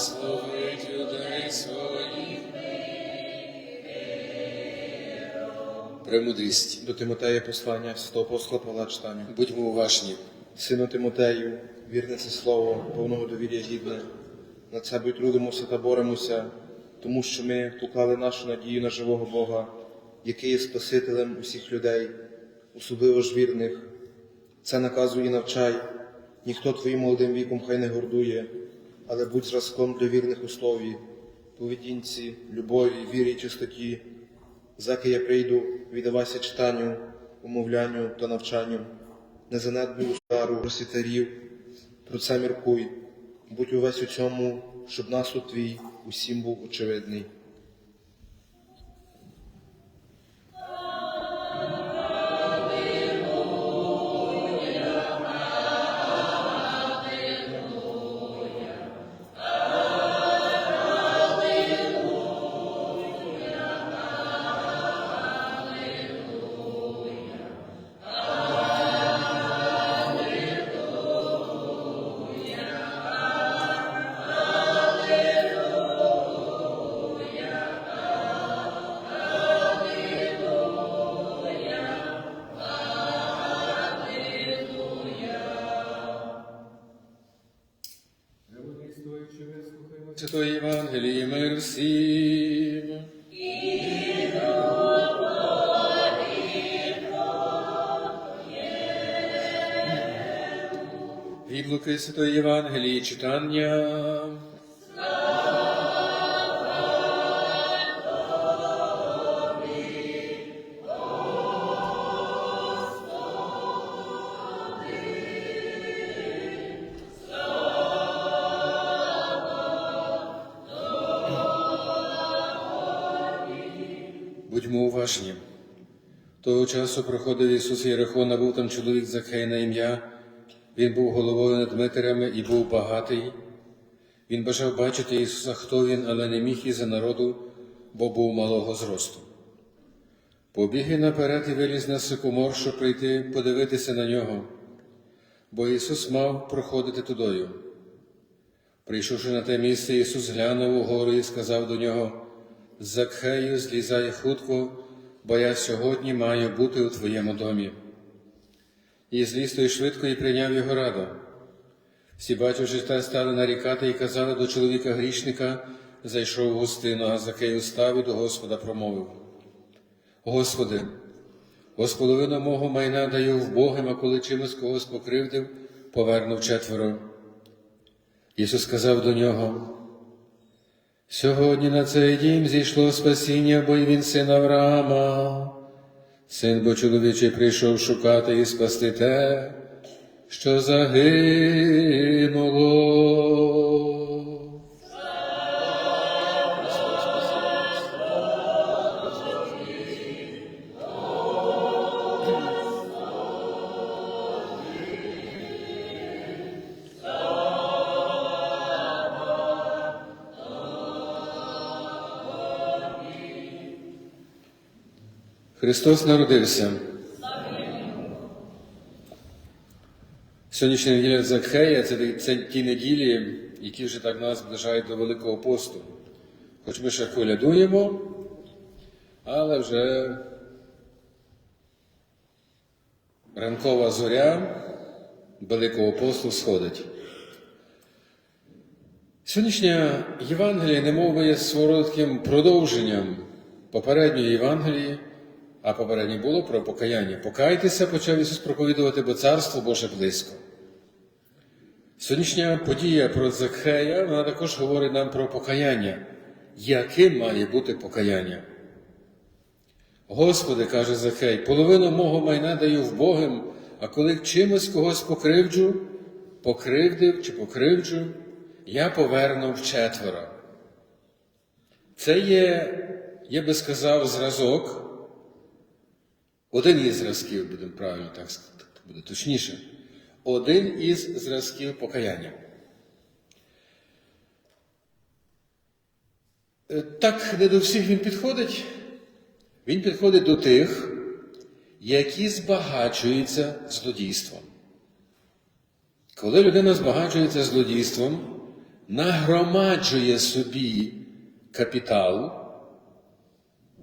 благословить людей своїх. Премудрість. До Тимотея послання святого апостола Павла читання. Будьмо уважні. Сину Тимотею, вірне це слово, повного довір'я гідне. Над себе й трудимося та боремося, тому що ми поклали нашу надію на живого Бога, який є Спасителем усіх людей, особливо ж вірних. Це наказує і навчай, ніхто твоїм молодим віком хай не гордує, але будь зразком для вірних у слові, поведінці, любові, вірі чистоті. Заки я прийду, віддавайся читанню, умовлянню та навчанню. Не занедбуй удару просвітарів, про це міркуй, будь увесь у цьому, щоб насуд твій усім був очевидний. Луки Святої Євангелії читання. Будьмо уважні. Того часу проходив Ісус Єрихона, був там чоловік Закхей на ім'я. Він був головою над Дмитрями і був багатий. Він бажав бачити Ісуса, хто він, але не міг із-за народу, бо був малого зросту. Побіг він наперед і виліз на сикомор, щоб прийти подивитися на нього, бо Ісус мав проходити тудою. Прийшовши на те місце, Ісус глянув угору і сказав до нього: Закхею, злізай хутко, бо я сьогодні маю бути у твоєму домі. І зліз той швидко і прийняв його радо. Всі, бачивши те, стали нарікати і казали до чоловіка грішника, зайшов в гостину, а Закей устав і до Господа промовив. Господи, ось половину мого майна даю в Богим, а коли чимось когось покривдив, повернув четверо. Ісус сказав до нього, Сьогодні на цей дім зійшло спасіння, бо й він син Авраама. Син бо чоловічий прийшов шукати і спасти те, що загинуло. Христос народився. Сьогоднішня неділя Закхея це, це ті неділі, які вже так нас зближають до Великого посту. Хоч ми ще колядуємо, але вже ранкова зоря Великого посту сходить. Сьогоднішня Євангелія немов би є свого таким продовженням попередньої Євангелії, а попереднє було про покаяння. Покайтеся, почав Ісус проповідувати, бо Царство Боже близько. Сьогоднішня подія про Закхея, вона також говорить нам про покаяння. Яким має бути покаяння? Господи, каже Захей, половину мого майна даю в Богим, а коли чимось когось покривджу, покривдив чи покривджу, я поверну вчетверо. Це є, я би сказав, зразок, один із зразків, будемо правильно так сказати, буде точніше, один із зразків покаяння. Е, Так не до всіх він підходить. Він підходить до тих, які збагачуються злодійством. Коли людина збагачується злодійством, нагромаджує собі капітал,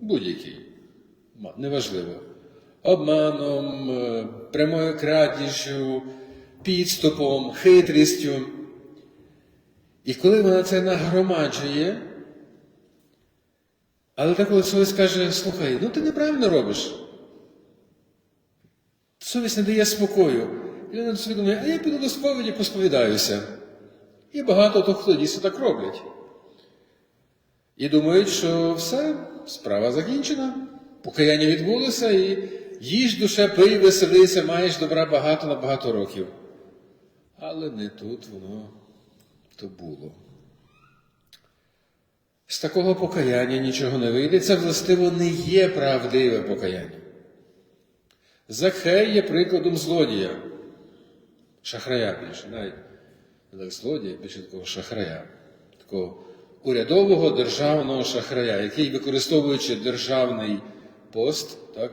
будь-який, неважливо, обманом, е, прямою крадіжю, підступом, хитрістю. І коли вона це нагромаджує, але так совість каже, слухай, ну ти неправильно робиш. Совість не дає спокою. І вона собі думає, а я піду до сповіді, посповідаюся. І багато хто хто дійсно так роблять. І думають, що все, справа закінчена, покаяння відбулося, і їж душе, пий, веселися, маєш добра багато на багато років. Але не тут воно то було. З такого покаяння нічого не вийде. Це властиво не є правдиве покаяння. Захей є прикладом злодія, шахрая більше, навіть не злодія, більше такого шахрая, такого урядового державного шахрая, який, використовуючи державний пост, так,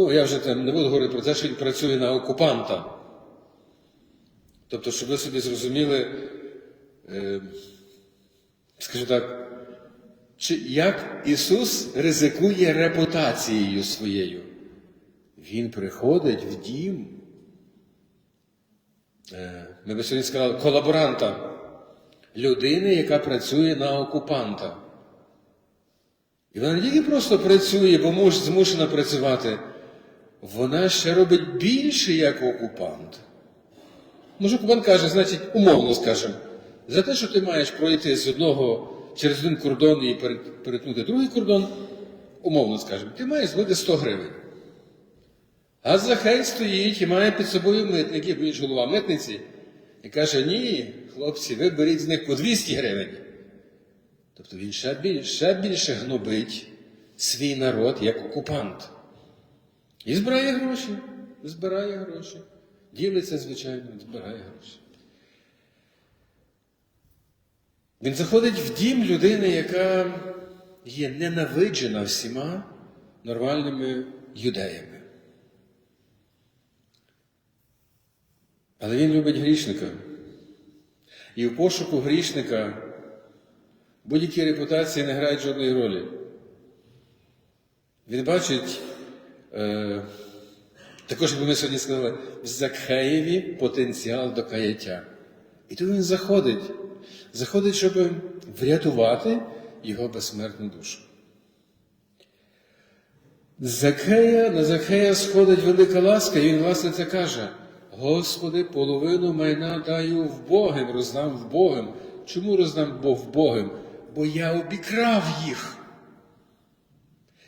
ну я вже там не буду говорити про те, що він працює на окупанта. Тобто, щоб ви собі зрозуміли, е, скажімо так, чи як Ісус ризикує репутацією своєю. Він приходить в дім. е, Ми би сьогодні сказали колаборанта, людини, яка працює на окупанта. І вона не тільки просто працює, бо муж змушена працювати, вона ще робить більше як окупант. Може, окупант каже, значить, умовно скажемо, за те, що ти маєш пройти з одного через один кордон і перетнути другий кордон, умовно скажемо, ти маєш злити 100 гривень. А Захей стоїть і має під собою митників, він ж голова митниці, і каже: ні, хлопці, ви беріть з них по 200 гривень. Тобто він ще більше, ще більше гнобить свій народ як окупант. І збирає гроші, збирає гроші. Ділиться, звичайно, збирає гроші. Він заходить в дім людини, яка є ненавиджена всіма нормальними юдеями. Але він любить грішника. І в пошуку грішника будь-які репутації не грають жодної ролі. Він бачить, також, як ми сьогодні сказали, в Закхеєві потенціал до каяття. І тут він заходить, заходить, щоб врятувати його безсмертну душу. Закхея, на Закхея сходить велика ласка, і він, власне, це каже: Господи, половину майна даю в Богим, роздам в Богим. Чому роздам Бог в Богим? Бо я обікрав їх.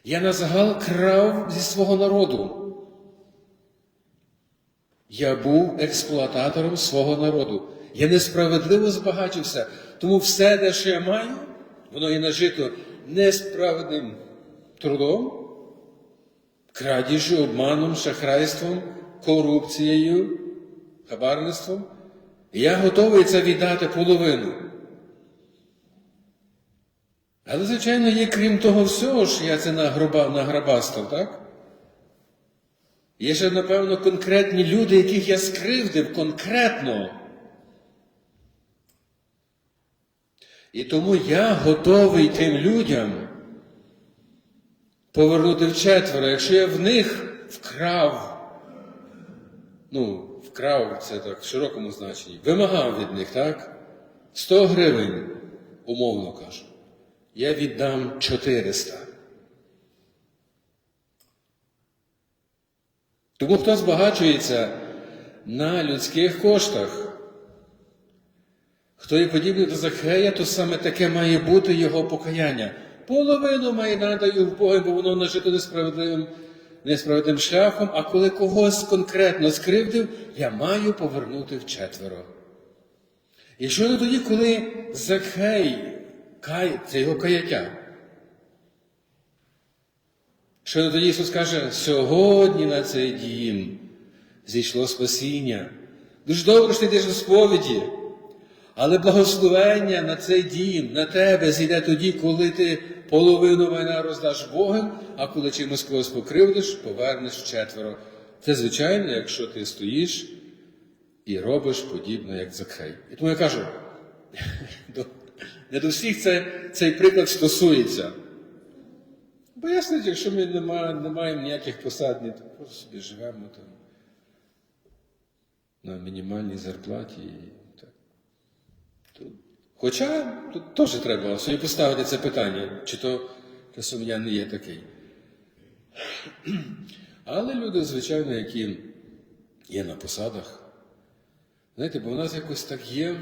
Я на загал крав зі свого народу. Я був експлуататором свого народу. Я несправедливо збагачився. Тому все, де що я маю, воно є нажито несправедним трудом, крадіжю, обманом, шахрайством, корупцією, хабарництвом. Я готовий це віддати половину. Але, звичайно, є крім того всього, що я це награбастав, так? Є ще, напевно, конкретні люди, яких я скривдив конкретно. І тому я готовий тим людям повернути вчетверо, якщо я в них вкрав, ну, вкрав це так в широкому значенні, вимагав від них, так? 100 гривень, умовно кажу, я віддам 400. Тому хто збагачується на людських коштах, хто є подібний до Захея, то саме таке має бути його покаяння. Половину має надаю в Бога, бо воно нажито несправедливим, несправедливим шляхом, а коли когось конкретно скривдив, я маю повернути вчетверо. І що тоді, коли Захей, кай, це його каяття. Що тоді Ісус каже, сьогодні на цей дім зійшло спасіння. Дуже добре, що ти йдеш до сповіді, але благословення на цей дім, на тебе зійде тоді, коли ти половину майна роздаш Богом, а коли чимось когось покривдиш, повернеш вчетверо. Це звичайно, якщо ти стоїш і робиш подібно, як Закхей. І тому я кажу, Не до всіх це, цей приклад стосується. Бо ясно, якщо ми не, ма- не маємо ніяких посад, ні, то просто собі живемо там на мінімальній зарплаті. І так. То, хоча тут теж треба собі поставити це питання, чи то часом я не є такий. Але люди, звичайно, які є на посадах, знаєте, бо в нас якось так є.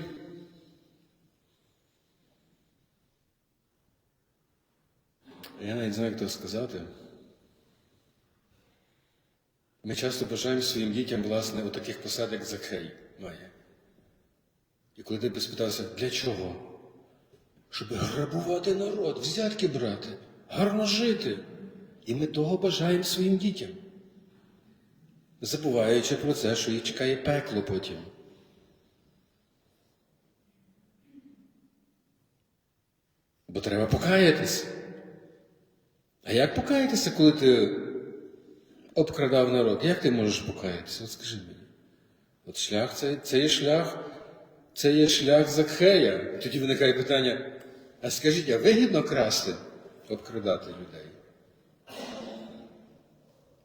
Я навіть знаю, як то сказати. Ми часто бажаємо своїм дітям, власне, у таких посад, як Закхей має. І коли ти спитався, для чого? Щоб грабувати народ, взятки брати, гарно жити. І ми того бажаємо своїм дітям. Забуваючи про це, що їх чекає пекло потім. Бо треба покаятися. А як покаятися, коли ти обкрадав народ? Як ти можеш покаятися? От скажи мені. От шлях це, це є шлях, це є шлях Закхея. Тоді виникає питання: а скажіть, а вигідно красти, обкрадати людей?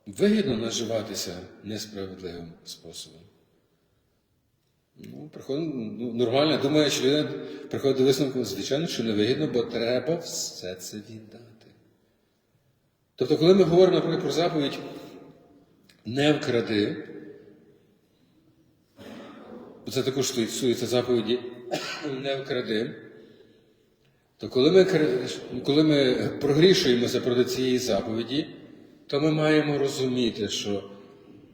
Вигідно наживатися несправедливим способом. Ну, приходить, ну, нормально, що людина приходить до висновку, звичайно, що не вигідно, бо треба все це віддати. Тобто, коли ми говоримо, наприклад, про заповідь не вкради, це також стосується заповіді не вкради, то коли ми, коли ми прогрішуємося проти цієї заповіді, то ми маємо розуміти, що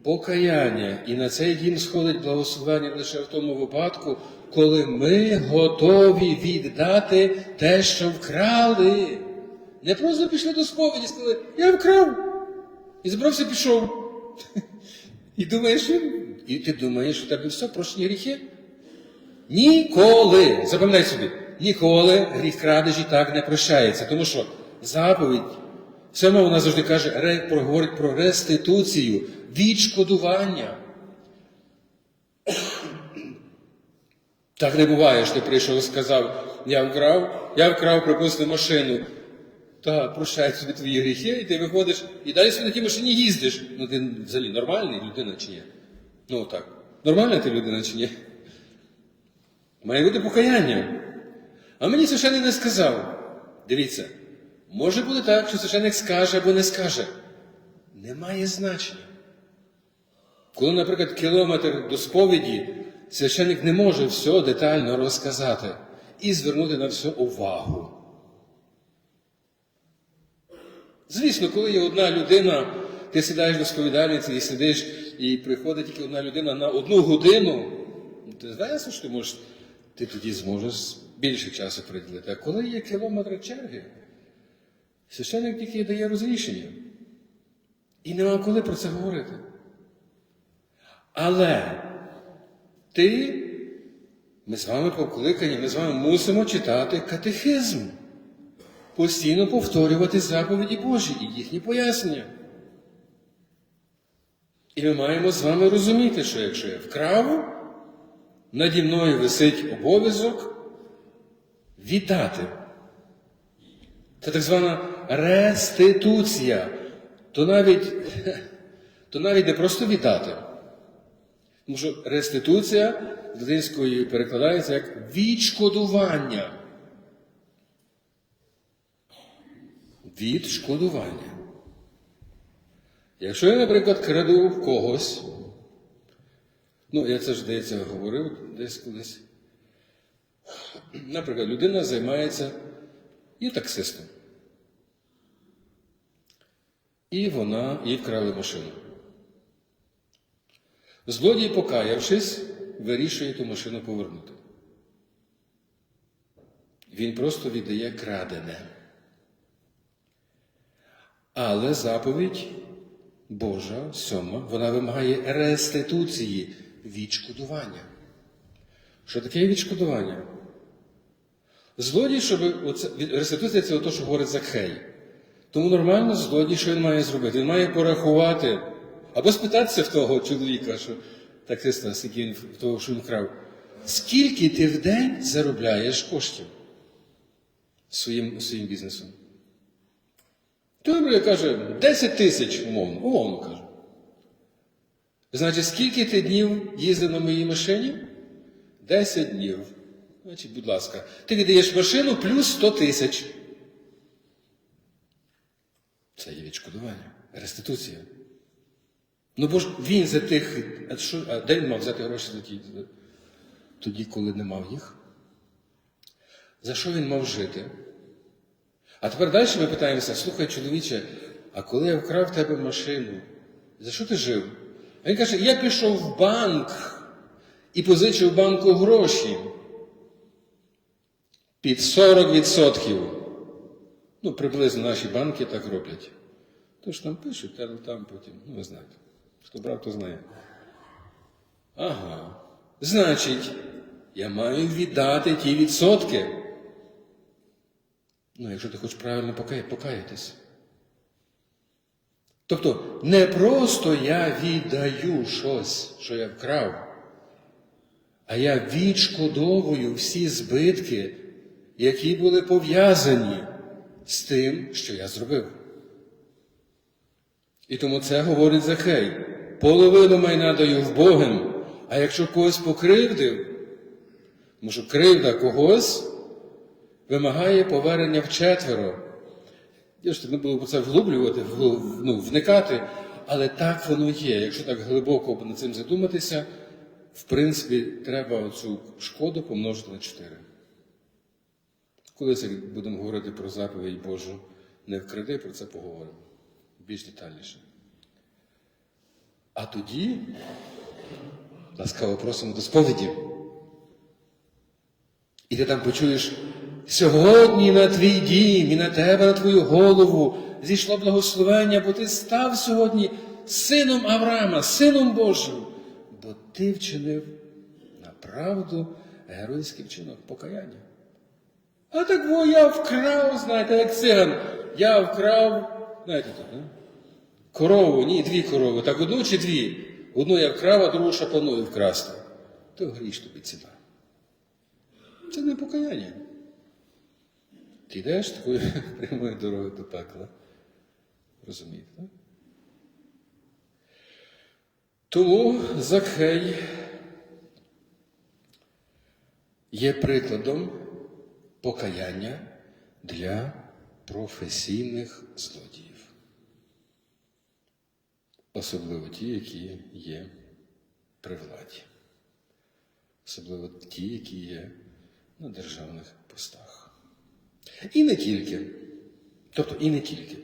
покаяння і на цей дім сходить благословення лише в тому випадку, коли ми готові віддати те, що вкрали. Не просто пішли до сповіді, сказали, я вкрав. І збрався пішов. І думаєш, і ти думаєш, що тебе все, прощені гріхи? Ніколи, запам'ятай собі, ніколи гріх крадежі так не прощається. Тому що заповідь, сьома вона завжди каже, говорить про реституцію, відшкодування. Так не буває, що ти прийшов і сказав, я вкрав, я вкрав, припустимо, машину. Та прощають собі твої гріхи, і ти виходиш, і далі собі на тій машині їздиш. Ну ти взагалі нормальний людина чи ні? Ну так. Нормальна ти людина чи ні? Має бути покаяння. А мені священник не сказав. Дивіться, може бути так, що священник скаже або не скаже. Немає значення. Коли, наприклад, кілометр до сповіді, священник не може все детально розказати і звернути на все увагу. Звісно, коли є одна людина, ти сідаєш до сповідальниці і сидиш, і приходить тільки одна людина на одну годину, ну, ти знаєш, що ти можеш, ти тоді зможеш більше часу приділити. А коли є кілометри черги, священник тільки дає розрішення. І нема коли про це говорити. Але ти, ми з вами покликані, ми з вами мусимо читати катехизм постійно повторювати заповіді Божі і їхні пояснення. І ми маємо з вами розуміти, що якщо я вкрав, наді мною висить обов'язок віддати. Це так звана реституція. То навіть, то навіть не просто віддати. Тому що реституція з латинської перекладається як відшкодування. Відшкодування. Якщо я, наприклад, краду в когось, ну, я це ж здається говорив десь колись. Наприклад, людина займається і таксистом. І вона їй вкрали машину. Злодій, покаявшись, вирішує ту машину повернути. Він просто віддає крадене. Але заповідь Божа, сьома, вона вимагає реституції, відшкодування. Що таке відшкодування? Злодій, щоб оце, реституція це те, що говорить Закхей. Тому нормально злодій, що він має зробити? Він має порахувати або спитатися в того чоловіка, що таксиста, скільки він в того, що він крав. скільки ти в день заробляєш коштів своїм, своїм бізнесом? Добре, каже, 10 тисяч, умовно, умовно кажу. Значить, скільки ти днів їздив на моїй машині? 10 днів. Значить, будь ласка, ти віддаєш машину плюс 100 тисяч. Це є відшкодування, реституція. Ну бо ж він за тих. А, що, а де він мав взяти гроші за ті? Тоді, коли не мав їх? За що він мав жити? А тепер далі ми питаємося: слухай, чоловіче, а коли я вкрав в тебе машину, за що ти жив? А він каже: я пішов в банк і позичив банку гроші під 40%. Ну, приблизно наші банки так роблять. Тож там пишуть, а там потім, ну ви знаєте. Хто брав, то знає. Ага. Значить, я маю віддати ті відсотки. Ну, якщо ти хочеш правильно покая- покаятись. Тобто, не просто я віддаю щось, що я вкрав, а я відшкодовую всі збитки, які були пов'язані з тим, що я зробив. І тому це говорить Захей. Половину майна даю в Богом, а якщо когось покривдив, що кривда когось вимагає повернення вчетверо. Я ж не буду це вглублювати, вгл- ну, вникати, але так воно є. Якщо так глибоко над цим задуматися, в принципі, треба цю шкоду помножити на 4. Колись як будемо говорити про заповідь Божу, не вкради, про це поговоримо більш детальніше. А тоді ласкаво просимо до сповіді. І ти там почуєш, сьогодні на твій дім і на тебе, на твою голову зійшло благословення, бо ти став сьогодні сином Авраама, сином Божим, бо ти вчинив направду геройський вчинок покаяння. А так во я вкрав, знаєте, як циган. Я вкрав, знаєте тут, не? корову, ні, дві корови. Так одну чи дві? Одну я вкрав, а другу ще планую вкрасти. То гріш тобі ціна. Це не покаяння. Ти йдеш такою прямою дорогою до пекла. Розумієте? так? Тому Закхей є прикладом покаяння для професійних злодіїв. Особливо ті, які є при владі. Особливо ті, які є на державних постах. І не тільки. Тобто і не тільки.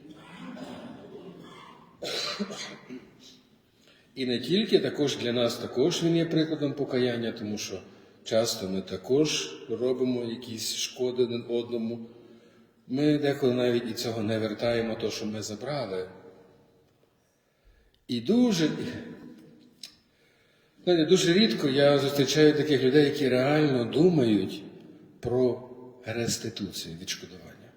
І не тільки, також для нас також він є прикладом покаяння, тому що часто ми також робимо якісь шкоди один одному. Ми деколи навіть і цього не вертаємо, то, що ми забрали. І дуже, знаєте, дуже рідко я зустрічаю таких людей, які реально думають про реституцію, відшкодування.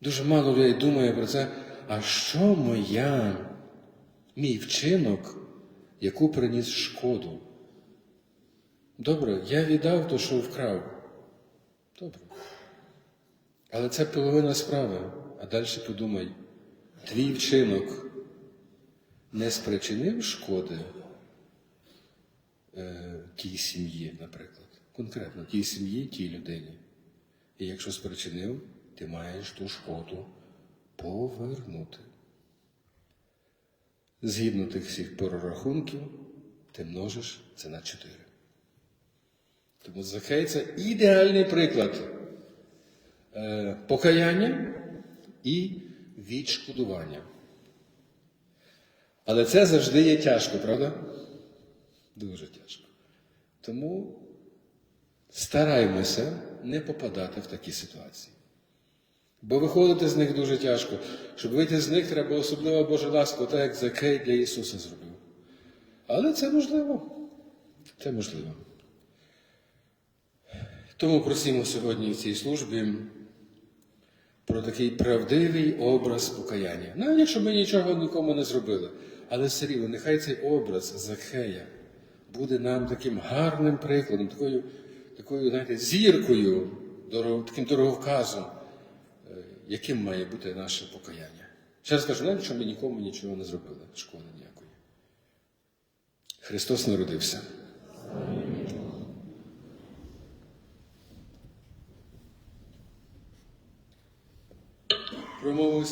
Дуже мало людей думає про це, а що моя, мій вчинок, яку приніс шкоду? Добре, я віддав то, що вкрав. Добре. Але це половина справи. А далі подумай, твій вчинок не спричинив шкоди е, тій сім'ї, наприклад. Конкретно тій сім'ї, тій людині. І якщо спричинив, ти маєш ту шкоду повернути. Згідно тих всіх прорахунків, ти множиш це на 4. Тому Захей це ідеальний приклад е, покаяння і відшкодування. Але це завжди є тяжко, правда? Дуже тяжко. Тому стараймося не попадати в такі ситуації. Бо виходити з них дуже тяжко. Щоб вийти з них, треба особлива Божа ласка, так як Закей для Ісуса зробив. Але це можливо. Це можливо. Тому просимо сьогодні в цій службі про такий правдивий образ покаяння. Навіть якщо ми нічого нікому не зробили, але все рівно, нехай цей образ Захея буде нам таким гарним прикладом, такою, такою знаєте, зіркою, таким дороговказом, е, яким має бути наше покаяння. Ще раз кажу, навіть що ми нікому нічого не зробили, шкоди ніякої. Христос народився. Промовив